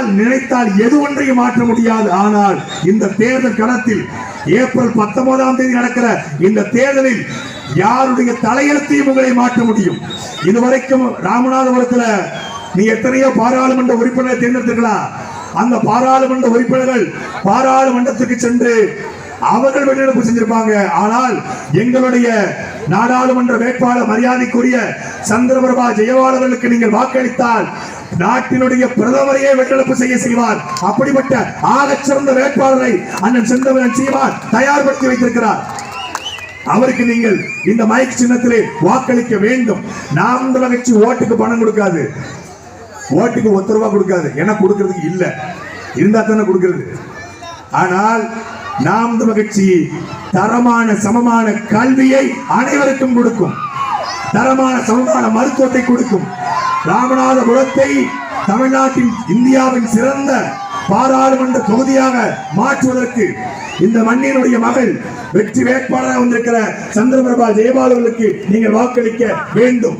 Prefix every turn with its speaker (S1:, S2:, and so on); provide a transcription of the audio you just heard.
S1: உங்களால் நினைத்தால் எது ஒன்றையும் மாற்ற முடியாது. ஆனால் இந்த தேர்தல் களத்தில் ஏப்ரல் பத்தொன்பதாம் தேதி நடக்கிற இந்த தேர்தலில் யாருடைய தலையெழுத்தையும் உங்களை மாற்ற முடியும். இதுவரைக்கும் ராமநாதபுரத்துல நீ எத்தனையோ பாராளுமன்ற உறுப்பினரை தேர்ந்தெடுத்துக்கலாம் அந்த பாராளுமன்ற உறுப்பினர்கள் பாராளுமன்றத்துக்கு சென்று அவர்கள் வெளிநடப்பு செஞ்சிருப்பாங்க. ஆனால் எங்களுடைய நாடாளுமன்ற வேட்பாளர் மரியாதைக்குரிய சந்திரபிரபா ஜெயவாளர்களுக்கு நீங்கள் வாக்களித்தால் நாட்டினுடைய பிரதமரையே வெளிநடப்பு செய்ய செய்வார். அப்படிப்பட்ட ஆகச் சிறந்த வேட்பாளரை அண்ணன் செந்தவன் சீமான் தயார்படுத்தி வைத்திருக்கிறார். அவருக்கு நீங்கள் இந்த மைக் சின்னத்திலே வாக்களிக்க வேண்டும். நாம் இந்த கட்சி ஓட்டுக்கு பணம் கொடுக்காது. ஓட்டுக்கு ஒத்த ரூபா கொடுக்காது. ஏன்னா கொடுக்கறதுக்கு இல்ல. இருந்தா தானே கொடுக்கிறது. ஆனால் நாம் தமிழ் கட்சி தரமான சமமான கல்வியை அனைவருக்கும் கொடுக்கும். தரமான சமமான மருத்துவத்தை கொடுக்கும். ராமநாதபுரத்தை தமிழ்நாட்டின் இந்தியாவின் சிறந்த பாராளுமன்ற தொகுதியாக மாற்றுவதற்கு இந்த மண்ணினுடைய மகள் வெற்றி வேட்பாளராக வந்திருக்கிற சந்திரபிரபா ஜெயபால் அவர்களுக்கு நீங்கள் வாக்களிக்க வேண்டும்.